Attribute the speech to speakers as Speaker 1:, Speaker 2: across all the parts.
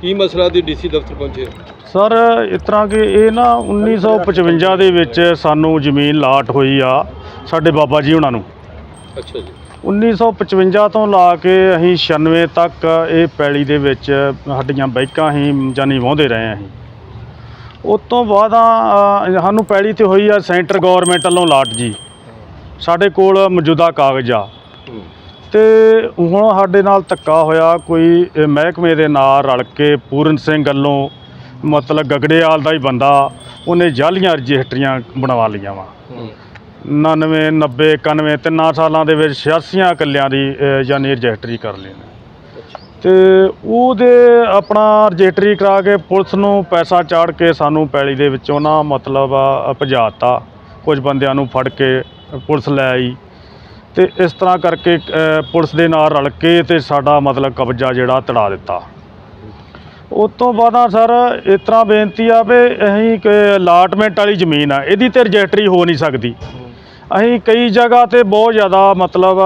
Speaker 1: ਕੀ ਮਸਲਾ ਦੀ ਡੀਸੀ ਦਫ਼ਤਰ ਪਹੁੰਚੇ?
Speaker 2: ਸਰ ਇਸ ਤਰ੍ਹਾਂ ਕਿ ਇਹ ਨਾ 1955 ਦੇ ਵਿੱਚ ਸਾਨੂੰ ਜ਼ਮੀਨ ਲਾਟ ਹੋਈ ਆ ਸਾਡੇ ਬਾਬਾ ਜੀ ਉਹਨਾਂ ਨੂੰ।
Speaker 1: ਅੱਛਾ ਜੀ।
Speaker 2: 1955 ਤੋਂ ਲਾ ਕੇ ਅਸੀਂ 96 ਤੱਕ ਇਹ ਪੈਲੀ ਦੇ ਵਿੱਚ ਸਾਡੀਆਂ ਬਾਈਕਾਂ ਹੀ ਜਾਨੀ ਵਾਹੁੰਦੇ ਰਹੇ ਅਸੀਂ। ਉਸ ਤੋਂ ਬਾਅਦ ਸਾਨੂੰ ਪੈਲੀ ਤੇ ਹੋਈ ਆ ਸੈਂਟਰ ਗਵਰਨਮੈਂਟ ਵੱਲੋਂ ਲਾਟ ਜੀ। ਸਾਡੇ ਕੋਲ ਮੌਜੂਦਾ ਕਾਗਜ਼ ਆ। ਤੇ ਹੁਣ ਸਾਡੇ ਨਾਲ ਧੱਕਾ ਹੋਇਆ ਕੋਈ ਮਹਿਕਮੇ ਦੇ ਨਾਲ ਰਲ ਕੇ ਪੂਰਨ ਸਿੰਘ ਵੱਲੋਂ ਮਤਲਬ ਗਗੜੇਵਾਲ ਦਾ ਹੀ ਬੰਦਾ ਉਹਨੇ ਜਾਲੀਆਂ ਰਜਿਸਟਰੀਆਂ ਬਣਵਾ ਲਈਆਂ ਵਾ।
Speaker 1: ਹੂੰ।
Speaker 2: 99 90 91 ਤਿੰਨਾਂ ਸਾਲਾਂ ਦੇ ਵਿੱਚ 86 ਕਿੱਲਿਆਂ ਦੀ ਯਾਨੀ ਰਜਿਸਟਰੀ ਕਰ ਲਈ ਤੇ ਉਹਦੇ ਆਪਣਾ ਰਜਿਸਟਰੀ ਕਰਾ ਕੇ ਪੁਲਿਸ ਨੂੰ ਪੈਸਾ ਚਾੜ ਕੇ ਸਾਨੂੰ ਪੈਲੀ ਦੇ ਵਿੱਚੋਂ ਨਾ ਮਤਲਬ ਭਜਾਤਾ ਕੁਝ ਬੰਦਿਆਂ ਨੂੰ ਫੜ ਕੇ ਪੁਲਿਸ ਲੈ ਆਈ। ਤੇ ਇਸ ਤਰ੍ਹਾਂ ਕਰਕੇ ਪੁਲਿਸ ਦੇ ਨਾਲ ਰਲ ਕੇ ਤੇ ਸਾਡਾ ਮਤਲਬ ਕਬਜ਼ਾ ਜਿਹੜਾ ਤੜਾ ਦਿੱਤਾ। ਉਸ ਤੋਂ ਬਾਅਦ ਸਰ ਇਸ ਤਰ੍ਹਾਂ ਬੇਨਤੀ ਆ ਵੀ ਅਸੀਂ ਕਿ ਅਲਾਟਮੈਂਟ ਵਾਲੀ ਜ਼ਮੀਨ ਆ ਇਹਦੀ ਤੇ ਰਜਿਸਟਰੀ ਹੋ ਨਹੀਂ ਸਕਦੀ। ਅਸੀਂ ਕਈ ਜਗ੍ਹਾ ਤੇ ਬਹੁਤ ਜ਼ਿਆਦਾ ਮਤਲਬ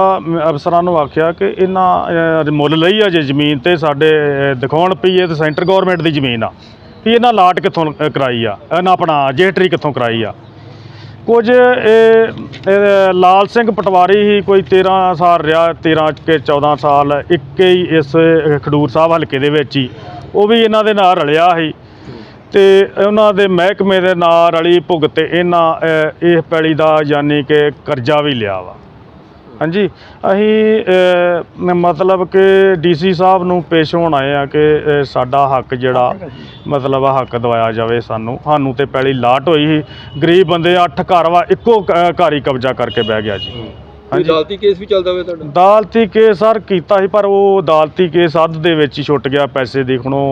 Speaker 2: ਅਫਸਰਾਂ ਨੂੰ ਆਖਿਆ ਕਿ ਇਹਨਾਂ ਮੁੱਲ ਲਈ ਆ ਜੇ ਜ਼ਮੀਨ ਤੇ ਸਾਡੇ ਦਿਖਾਉਣ ਪਈ ਇਹ ਤੇ ਸੈਂਟਰ ਗਵਰਨਮੈਂਟ ਦੀ ਜ਼ਮੀਨ ਆ। ਵੀ ਇਹਨਾਂ ਲਾਟ ਕਿੱਥੋਂ ਅ, ਕਰਾਈ ਆ ਇਹਨਾਂ ਆਪਣਾ ਰਜਿਸਟਰੀ ਕਿੱਥੋਂ ਕਰਾਈ ਆ। ਕੁਝ ਇਹ ਇਹ ਲਾਲ ਸਿੰਘ ਪਟਵਾਰੀ ਹੀ ਕੋਈ 13 ਸਾਲ ਰਿਹਾ 13 ਕੇ 14 ਸਾਲ ਇੱਕ ਹੀ ਇਸ ਖਡੂਰ ਸਾਹਿਬ ਹਲਕੇ ਦੇ ਵਿੱਚ ਹੀ। ਉਹ ਵੀ ਇਹਨਾਂ ਦੇ ਨਾਲ ਰਲਿਆ ਸੀ। ਤੇ ਉਹਨਾਂ ਦੇ ਮਹਿਕਮੇ ਦੇ ਨਾਲ ਰਲੀ ਭੁਗਤ ਇਹਨਾਂ ਅ, ਇਹ ਪੈਲੀ ਦਾ ਯਾਨੀ ਕਿ ਕਰਜ਼ਾ ਵੀ ਲਿਆ ਵਾ। ਹਾਂਜੀ ਅਸੀਂ ਅ, ਮਤਲਬ ਕਿ ਡੀਸੀ ਸਾਹਿਬ ਨੂੰ ਪੇਸ਼ ਹੋਣ ਆਏ ਆ ਕਿ ਅ, ਸਾਡਾ ਹੱਕ ਜਿਹੜਾ ਮਤਲਬ ਹੱਕ ਦਵਾਇਆ ਜਾਵੇ ਸਾਨੂੰ। ਸਾਨੂੰ ਤੇ ਪੈਲੀ ਲਾਟ ਹੋਈ ਸੀ। ਗਰੀਬ ਬੰਦੇ ਅੱਠ ਘਰ ਵਾ ਇੱਕੋ ਕ- ਘਰ ਹੀ ਕਬਜ਼ਾ ਕਰਕੇ ਬਹਿ ਗਿਆ ਜੀ।
Speaker 1: ਕੋਈ ਅਦਾਲਤੀ ਕੇਸ ਵੀ ਚੱਲਦਾ ਹੋਵੇ ਤੁਹਾਡਾ?
Speaker 2: ਅਦਾਲਤੀ ਕੇਸ ਸਰ ਕੀਤਾ ਸੀ ਪਰ ਉਹ ਅਦਾਲਤੀ ਕੇਸ ਅੱਧ ਦੇ ਵਿੱਚ ਹੀ ਛੁੱਟ ਗਿਆ ਪੈਸੇ ਦੇਖਣੋਂ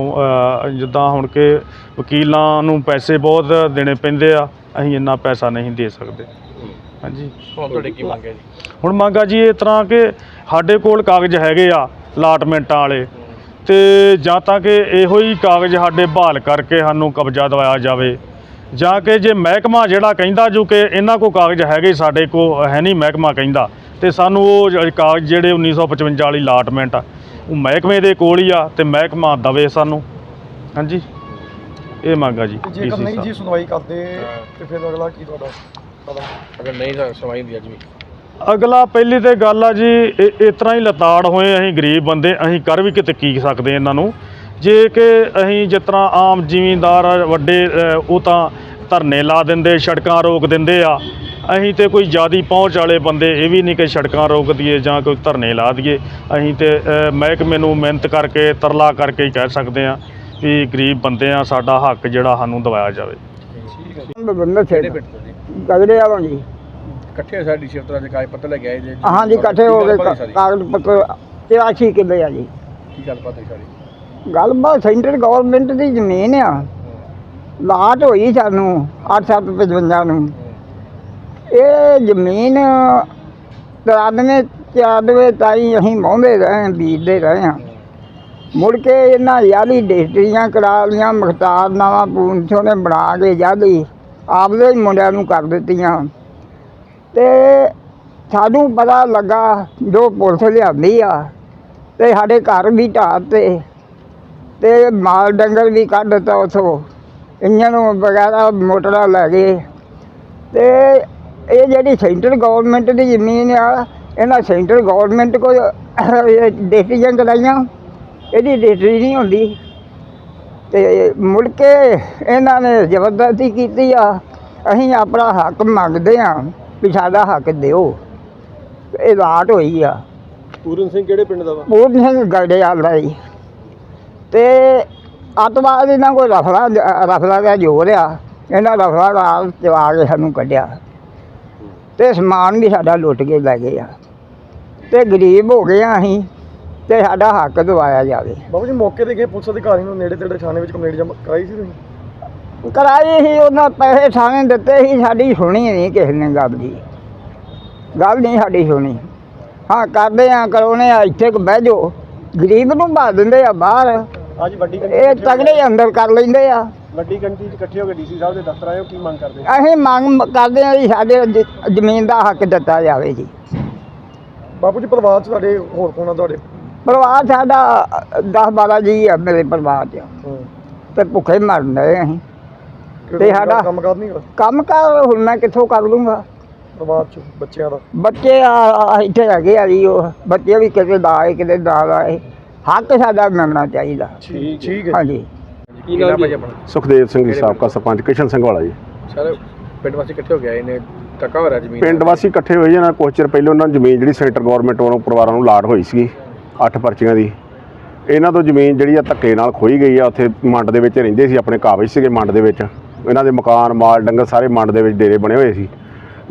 Speaker 2: ਅ, ਜਿੱਦਾਂ ਹੁਣ ਕਿ ਵਕੀਲਾਂ ਨੂੰ ਪੈਸੇ ਬਹੁਤ ਦੇਣੇ ਪੈਂਦੇ ਆ ਅਸੀਂ ਇੰਨਾ ਪੈਸਾ ਨਹੀਂ ਦੇ ਸਕਦੇ। ਹਾਂਜੀ।
Speaker 1: ਹੁਣ ਤੁਹਾਡੇ ਕੀ ਮੰਗ ਹੈ ਜੀ?
Speaker 2: ਹੁਣ ਮੰਗਾ ਜੀ ਇਸ ਤਰ੍ਹਾਂ ਕਿ ਸਾਡੇ ਕੋਲ ਕਾਗਜ਼ ਹੈਗੇ ਆ ਅਲਾਟਮੈਂਟਾਂ ਵਾਲੇ ਤੇ ਜਾਂ ਤਾਂ ਕਿ ਇਹੋ ਹੀ ਕਾਗਜ਼ ਸਾਡੇ ਬਹਾਲ ਕਰਕੇ ਸਾਨੂੰ ਕਬਜ਼ਾ ਦਿਵਾਇਆ ਜਾਵੇ ਜਾਂ ਕਿ ਜੇ ਮਹਿਕਮਾ ਜਿਹੜਾ ਕਹਿੰਦਾ ਜੋ ਕਿ ਇਹਨਾਂ ਕੋ ਕਾਗਜ਼ ਹੈਗੇ ਸਾਡੇ ਕੋ ਹੈ ਨਹੀਂ ਮਹਿਕਮਾ ਕਹਿੰਦਾ ਤੇ ਸਾਨੂੰ ਉਹ ਜ- ਕਾਗਜ਼ ਜਿਹੜੇ 1955 ਵਾਲੀ ਅਲਾਟਮੈਂਟ ਆ ਉਹ ਮਹਿਕਮੇ ਦੇ ਕੋਲ ਹੀ ਆ ਤੇ ਮਹਿਕਮਾ ਦਵੇ ਸਾਨੂੰ। ਹਾਂਜੀ। ਇਹ ਮੰਗਾ ਜੀ
Speaker 3: ਤੇ ਜੇਕਰ
Speaker 2: DC
Speaker 3: ਨਹੀਂ
Speaker 2: ਸਾਹਿਬ।
Speaker 3: ਜੀ ਸੁਣਵਾਈ ਕਰਦੇ ਤੇ ਫਿਰ ਅਗਲਾ ਕੀ ਤੁਹਾਡਾ? ਕਦਮ
Speaker 1: ਅਗਰ ਨਹੀਂ ਤਾਂ ਸੁਣਵਾਈ ਹੁੰਦੀ ਅੱਜ ਵੀ।
Speaker 2: ਅਗਲਾ ਪਹਿਲੀ ਤੇ ਗੱਲ ਆ ਜੀ, ਇਹ ਇਸ ਤਰ੍ਹਾਂ ਹੀ ਲਤਾੜ ਹੋਏ ਅਸੀਂ ਗਰੀਬ ਬੰਦੇ, ਅਸੀਂ ਕਰ ਵੀ ਕਿਤੇ ਕੀ ਸਕਦੇ ਇਹਨਾਂ ਨੂੰ। ਜੇ ਕਿ ਅਸੀਂ ਜਿਸ ਤਰ੍ਹਾਂ ਆਮ ਜ਼ਿਮੀਂਦਾਰ ਵੱਡੇ ਉਹ ਤਾਂ ਧਰਨੇ ਲਾ ਦਿੰਦੇ, ਸੜਕਾਂ ਰੋਕ ਦਿੰਦੇ ਆ। ਅਸੀਂ ਤੇ ਕੋਈ ਜਿਆਦੀ ਪਹੁੰਚ ਵਾਲੇ ਬੰਦੇ, ਇਹ ਵੀ ਨਹੀਂ ਕਿ ਸੜਕਾਂ ਰੋਕ ਦਈਏ ਜਾਂ ਕੋਈ ਧਰਨੇ ਲਾ ਦਈਏ। ਅਸੀਂ ਤੇ ਮਹਿਕਮੇ ਨੂੰ ਮਿਹਨਤ ਕਰਕੇ, ਤਰਲਾ ਕਰਕੇ ਹੀ ਕਹਿ ਸਕਦੇ ਆ ਵੀ ਗਰੀਬ ਬੰਦੇ ਆ, ਸਾਡਾ ਹੱਕ ਜਿਹੜਾ ਸਾਨੂੰ ਦਵਾਇਆ ਜਾਵੇ।
Speaker 4: ਬਬੰਦਰ
Speaker 1: ਕਿਹੜੇ
Speaker 4: ਸਿੰਘ
Speaker 1: ਪਿੰਡ ਤੋਂ ਜੀ?
Speaker 4: ਗਗੜੇ ਵਾਲੋਂ ਜੀ।
Speaker 1: ਇਕੱਠੇ ਸਾਡੀ ਸ਼ਿਫਤ ਦਾ ਕਾਗਜ਼ ਪੱਤਰ ਲੈ ਕੇ ਆਏ ਜੀ
Speaker 4: ਹਾਂਜੀ ਇਕੱਠੇ ਹੋ ਗਏ ਕਾ- ਕਾਗਜ਼ ਪੱਤਰ 83 ਕਿੱਲੇ ਆ ਜੀ?
Speaker 1: ਕੀ ਗੱਲ ਬਾਤ ਹੈ ਸਾਰੀ?
Speaker 4: ਗੱਲਬਾਤ ਸੈਂਟਰ ਗਵਰਨਮੈਂਟ ਦੀ ਜ਼ਮੀਨ ਆ। ਲਾਟ ਹੋਈ ਸਾਨੂੰ 8755 ਨੂੰ। ਇਹ ਜ਼ਮੀਨ 93 94 ਤਾਈਂ ਅਸੀਂ ਵਾਹੁੰਦੇ ਰਹੇ ਬੀਜਦੇ ਰਹੇ ਹਾਂ। ਮੁੜ ਕੇ ਇਹਨਾਂ ਯਾਲੀ ਡਿਸਟਰੀਆਂ ਕਰਾ ਲੀਆਂ ਮੁਖਤਾਰਨਾਮਾ ਪੂੰਛੋਂ ਨੇ ਬਣਾ ਕੇ ਜਾਲੀ ਆਪਦੇ ਹੀ ਮੁੰਡਿਆਂ ਨੂੰ ਕਰ ਦਿੱਤੀਆਂ। ਤੇ ਸਾਨੂੰ ਪਤਾ ਲੱਗਾ ਜੋ ਪੁਲਿਸ ਲਿਆਂਦੀ ਆ, ਤੇ ਸਾਡੇ ਘਰ ਵੀ ਢਾਹ ਤੇ ਤੇ ਮਾਲ ਡੰਗਰ ਵੀ ਕੱਢ ਦਿੱਤਾ ਉਥੋਂ ਇੰਜਨ ਵਗੈਰਾ ਮੋਟਰਾਂ ਲੈ ਗਏ। ਤੇ ਇਹ ਜਿਹੜੀ ਸੈਂਟਰ ਗਵਰਨਮੈਂਟ ਦੀ ਜ਼ਮੀਨ ਆ, ਇਹਨਾਂ ਸੈਂਟਰ ਗਵਰਨਮੈਂਟ ਕੋਲ ਡਿਸੀਜਨ ਕਰਾਈਆਂ ਇਹਦੀ ਰਜਿਸਟਰੀ ਨਹੀਂ ਹੁੰਦੀ। ਤੇ ਮੁੜ ਕੇ ਇਹਨਾਂ ਨੇ ਜ਼ਬਰਦਸਤੀ ਕੀਤੀ ਆ ਅਸੀਂ ਆਪਣਾ ਹੱਕ ਮੰਗਦੇ ਆ ਵੀ ਸਾਡਾ ਹੱਕ ਦਿਓ। ਇਹ ਰਾਟ ਹੋਈ ਆ।
Speaker 1: ਪੂਰਨ ਸਿੰਘ ਕਿਹੜੇ ਪਿੰਡ ਦਾ ਵਾ?
Speaker 4: ਪੂਰਨ ਸਿੰਘ ਗੜੇ ਆਲਾ ਜੀ। ਤੇ ਅੱਤਵਾਦ ਇਹਨਾਂ ਕੋਲ ਰਫਲਾ ਰਫਲਾ ਦਾ ਜੋਰ ਆ। ਇਹਨਾਂ ਰਫਲਾ ਦਾ ਚਵਾ ਕੇ ਸਾਨੂੰ ਕੱਢਿਆ। ਤੇ ਸਮਾਨ ਵੀ ਸਾਡਾ ਲੁੱਟ ਕੇ ਲੈ ਗਏ ਆ। ਤੇ ਗਰੀਬ ਹੋ ਗਏ ਆ ਅਸੀਂ। ਤੇ ਸਾਡਾ ਹੱਕ ਦਵਾਇਆ ਜਾਵੇ।
Speaker 3: ਬਾਬੂ ਜੀ ਮੌਕੇ ਤੇ ਗਏ ਪੁਲਿਸ ਅਧਿਕਾਰੀ ਨੂੰ ਨੇੜੇ ਤੇੜੇ ਥਾਣੇ ਵਿੱਚ ਕੰਪਲੇਂਟ ਜਮ੍ਹਾਂ ਕਰਾਈ ਸੀ ਤੁਸੀਂ?
Speaker 4: ਕਰਾਈ ਸੀ ਉਹਨਾਂ ਪੈਸੇ ਥਾਣੇ ਦਿੱਤੇ ਸੀ ਸਾਡੀ ਸੁਣੀ ਨਹੀਂ ਕਿਸੇ ਨੇ ਗੱਲ ਦੀ ਗੱਲ ਨਹੀਂ ਸਾਡੀ ਸੁਣੀ। ਹਾਂ ਕਰਦੇ ਆ ਕਰਾਉਣੇ ਆ ਇੱਥੇ ਕੁ ਬਹਿ ਜਾਓ। ਗਰੀਬ ਨੂੰ ਭਾ ਦਿੰਦੇ ਆ ਬਾਹਰ।
Speaker 3: ਅੱਜ ਵੱਡੀ
Speaker 4: ਇਹ ਤਗੜੇ ਅੰਦਰ ਕਰ ਲੈਂਦੇ ਆ।
Speaker 3: ਵੱਡੀ ਗਿਣਤੀ 'ਚ ਇਕੱਠੇ ਹੋ ਕੇ ਡੀਸੀ ਸਾਹਿਬ ਦੇ ਦਫ਼ਤਰ ਆਏ ਹੋ ਕੀ ਮੰਗ ਕਰਦੇ?
Speaker 4: ਅਸੀਂ ਮੰਗ ਕਰਦੇ ਆ ਜੀ ਸਾਡੇ ਜ- ਜ਼ਮੀਨ ਦਾ ਹੱਕ ਦਿੱਤਾ ਜਾਵੇ ਜੀ।
Speaker 3: ਬਾਪੂ ਜੀ ਪਰਿਵਾਰ 'ਚ ਤੁਹਾਡੇ ਹੋਰ ਕੋਣ ਤੁਹਾਡੇ?
Speaker 4: ਪਰਿਵਾਰ ਸਾਡਾ 10 12 ਜੀ ਆ ਮੇਰੇ ਪਰਿਵਾਰ 'ਚ। ਤੇ ਭੁੱਖੇ ਮਰਨ ਡਏ ਅਸੀਂ। ਤੇ ਸਾਡਾ-
Speaker 3: ਕੰਮ ਕਰ ਨਹੀਂ ਕਰ
Speaker 4: ਕੰਮ ਕਰ ਹੁਣ ਮੈਂ ਕਿੱਥੋਂ ਕਰ ਲੂੰਗਾ?
Speaker 3: ਪਰਿਵਾਰ ਚ ਬੱਚਿਆਂ ਦਾ?
Speaker 4: ਬੱਚੇ ਆ ਇੱਥੇ ਹੈਗੇ ਆ ਜੀ ਉਹ। ਬੱਚੇ ਵੀ ਕਿਤੇ ਦਾ ਆਏ ਕਿਤੇ ਦਾ ਆਏ। ਹੱਕ ਸਾਡਾ ਮਿਲਣਾ ਚਾਹੀਦਾ।
Speaker 3: ਠੀਕ ਠੀਕ ਹੈ।
Speaker 4: ਹਾਂਜੀ।
Speaker 1: ਕੀ ਨਾਮ ਭਾਜੀ ਆਪਣਾ
Speaker 5: ਸੁਖਦੇਵ ਸਿੰਘ ਜੀ ਸਾਬਕਾ ਸਰਪੰਚ ਕਿਸ਼ਨ ਸਿੰਘ ਵਾਲਾ ਜੀ।
Speaker 1: ਸਰ ਪਿੰਡ ਵਾਸੀ ਇਕੱਠੇ ਹੋ ਗਏ ਇਹਨੇ ਟੱਕਾ ਹੋ ਰਿਹਾ ਜ਼ਮੀਨ
Speaker 5: ਪਿੰਡ ਵਾਸੀ ਇਕੱਠੇ ਹੋਏ ਜਨਾ ਕੁਛ ਚਿਰ ਪਹਿਲਾਂ ਉਹਨਾਂ ਨੂੰ ਜ਼ਮੀਨ ਜਿਹੜੀ ਸੈਂਟਰ ਗਵਰਨਮੈਂਟ ਵੱਲੋਂ ਪਰਿਵਾਰਾਂ ਨੂੰ ਲਾਟ ਹੋਈ ਸੀ ਅੱਠ ਪਰਚੀਆਂ ਦੀ। ਇਹਨਾਂ ਤੋਂ ਜ਼ਮੀਨ ਜਿਹੜੀ ਆ ਧੱਕੇ ਨਾਲ ਖੋਈ ਗਈ ਆ, ਉੱਥੇ ਮੰਡ ਦੇ ਵਿੱਚ ਰਹਿੰਦੇ ਸੀ, ਆਪਣੇ ਕਾਬਜ ਸੀਗੇ ਮੰਡ ਦੇ ਵਿੱਚ। ਇਹਨਾਂ ਦੇ ਮਕਾਨ, ਮਾਲ, ਡੰਗਰ ਸਾਰੇ ਮੰਡ ਦੇ ਵਿੱਚ ਡੇਰੇ ਬਣੇ ਹੋਏ ਸੀ।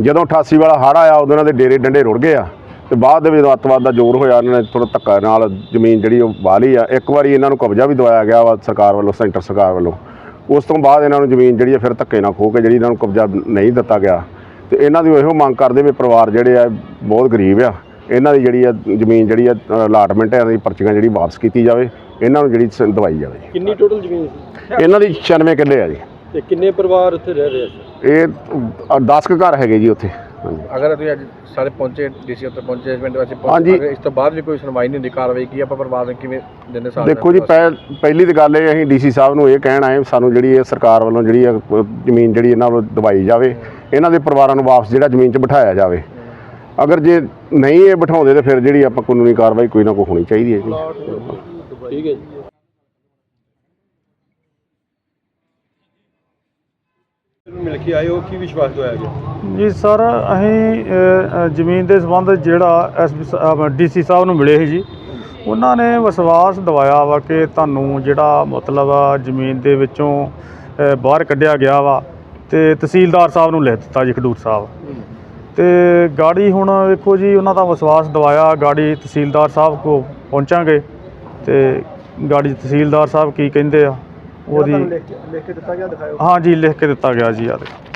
Speaker 5: ਜਦੋਂ 88 ਵਾਲਾ ਹੜ੍ਹ ਆਇਆ, ਉਦੋਂ ਇਹਨਾਂ ਦੇ ਡੇਰੇ ਡੰਡੇ ਰੁੜ ਗਏ ਆ। ਤੇ ਬਾਅਦ ਦੇ ਵਿੱਚ ਜਦੋਂ ਅੱਤਵਾਦ ਦਾ ਜ਼ੋਰ ਹੋਇਆ, ਇਹਨਾਂ ਨੇ ਥੋੜਾ ਧੱਕਾ ਨਾਲ ਜ਼ਮੀਨ ਜਿਹੜੀ ਉਹ ਵਾਹ ਆ। ਇੱਕ ਵਾਰੀ ਇਹਨਾਂ ਨੂੰ ਕਬਜ਼ਾ ਵੀ ਦਵਾਇਆ ਗਿਆ ਵਾ, ਸਰਕਾਰ ਵੱਲੋਂ, ਸੈਂਟਰ ਸਰਕਾਰ ਵੱਲੋਂ। ਉਸ ਤੋਂ ਬਾਅਦ ਇਹਨਾਂ ਨੂੰ ਜ਼ਮੀਨ ਜਿਹੜੀ ਆ ਫਿਰ ਧੱਕੇ ਨਾਲ ਖੋ ਕੇ ਜਿਹੜੀ ਇਹਨਾਂ ਨੂੰ ਕਬਜ਼ਾ ਨਹੀਂ ਦਿੱਤਾ ਗਿਆ। ਤੇ ਇਹਨਾਂ ਦੀ ਇਹੋ ਮੰਗ ਕਰਦੇ ਵੀ ਪਰਿਵਾਰ ਜਿਹੜੇ ਆ, ਬਹੁਤ ਗਰੀਬ ਆ। ਇਹਨਾਂ ਦੀ ਜਿਹੜੀ ਆ ਜ਼ਮੀਨ ਜਿਹੜੀ ਆ ਅਲਾਟਮੈਂਟ ਹੈ ਇਹਨਾਂ ਦੀ ਪਰਚੀਆਂ ਜਿਹੜੀ ਵਾਪਸ ਕੀਤੀ ਜਾਵੇ ਇਹਨਾਂ ਨੂੰ ਜਿਹੜੀ ਸ- ਦਵਾਈ ਜਾਵੇ।
Speaker 1: ਕਿੰਨੀ ਟੋਟਲ ਜ਼ਮੀਨ ਸੀ?
Speaker 5: ਇਹਨਾਂ ਦੀ 96 ਕਿੱਲੇ ਆ ਜੀ।
Speaker 1: ਤੇ ਕਿੰਨੇ ਪਰਿਵਾਰ ਉੱਥੇ ਰਹਿ ਰਹੇ ਸੀ
Speaker 5: ਇਹ 10 ਕੁ ਘਰ ਹੈਗੇ ਜੀ ਉੱਥੇ। ਹਾਂਜੀ।
Speaker 1: ਅਗਰ ਤੁਸੀਂ ਅੱਜ ਸਾਰੇ ਪਹੁੰਚੇ ਡੀਸੀ ਉੱਤੇ ਪਹੁੰਚੇ ਪਿੰਡ ਵਾਸੀ
Speaker 5: ਹਾਂਜੀ।
Speaker 1: ਅਗਰ ਇਸ ਤੋਂ ਬਾਅਦ ਵੀ ਕੋਈ ਸੁਣਵਾਈ ਨਹੀਂ ਹੁੰਦੀ ਕਾਰਵਾਈ ਕੀ ਆਪਾਂ ਪਰਿਵਾਰ ਨੂੰ ਕਿਵੇਂ ਦਿੰਦੇ ਸਾਥ
Speaker 5: ਦੇਖੋ ਜੀ ਪਹਿ- ਪਹਿਲੀ ਤਾਂ ਗੱਲ ਇਹ ਅਸੀਂ ਡੀਸੀ ਸਾਹਿਬ ਨੂੰ ਇਹ ਕਹਿਣ ਆਏ ਸਾਨੂੰ ਜਿਹੜੀ ਇਹ ਸਰਕਾਰ ਵੱਲੋਂ ਜਿਹੜੀ ਇਹ ਜ਼ਮੀਨ ਜਿਹੜੀ ਇਹਨਾਂ ਨੂੰ ਦਵਾਈ ਜਾਵੇ ਇਹਨਾਂ ਦੇ ਪਰਿਵਾਰਾਂ ਨੂੰ ਵਾਪਸ ਜਿਹੜਾ ਜ਼ਮੀਨ 'ਚ ਬਿਠਾਇਆ ਜਾਵੇ। ਅਗਰ ਜੇ ਨਹੀਂ ਇਹ ਬਿਠਾਉਂਦੇ ਤੇ ਫਿਰ ਜਿਹੜੀ ਆਪਾਂ ਕਾਨੂੰਨੀ ਕਾਰਵਾਈ ਕੋਈ ਨਾ ਕੋਈ ਹੋਣੀ ਚਾਹੀਦੀ ਹੈ ਜੀ।
Speaker 1: ਠੀਕ ਹੈ ਜੀ। ਮਿਲ ਕੇ ਆਏ ਹੋ ਕੀ ਵਿਸ਼ਵਾਸ ਦਵਾਇਆ ਗਿਆ?
Speaker 2: ਜੀ ਸਰ ਅਸੀਂ ਅ, ਜ਼ਮੀਨ ਦੇ ਸੰਬੰਧ ਜਿਹੜਾ ਐਸ ਡੀਸੀ ਸਾਹਿਬ ਨੂੰ ਮਿਲੇ ਸੀ ਜੀ ਉਹਨਾਂ ਨੇ ਵਿਸ਼ਵਾਸ ਦਿਵਾਇਆ ਵਾ ਕਿ ਤੁਹਾਨੂੰ ਜਿਹੜਾ ਮਤਲਬ ਆ ਜ਼ਮੀਨ ਦੇ ਵਿੱਚੋਂ ਅ, ਬਾਹਰ ਕੱਢਿਆ ਗਿਆ ਵਾ ਤੇ ਤਹਿਸੀਲਦਾਰ ਸਾਹਿਬ ਨੂੰ ਲਿਖ ਦਿੱਤਾ ਜੀ ਖਡੂਰ ਸਾਹਿਬ। ਤੇ ਗਾੜੀ ਹੁਣ ਵੇਖੋ ਜੀ ਉਹਨਾਂ ਦਾ ਵਿਸ਼ਵਾਸ ਦਿਵਾਇਆ ਗਾੜੀ ਤਹਿਸੀਲਦਾਰ ਸਾਹਿਬ ਕੋ ਪਹੁੰਚਾਂਗੇ। ਤੇ ਗਾੜੀ ਤਹਿਸੀਲਦਾਰ ਸਾਹਿਬ ਕੀ ਕਹਿੰਦੇ ਆ ਉਹਦੀ
Speaker 3: ਲਿਖ ਕੇ ਲਿਖ ਕੇ ਦਿੱਤਾ ਗਿਆ ਦਿਖਾਓ
Speaker 2: ਹਾਂ ਜੀ ਲਿਖ ਕੇ ਦਿੱਤਾ ਗਿਆ ਜੀ ਆ ਦੇਖੋ।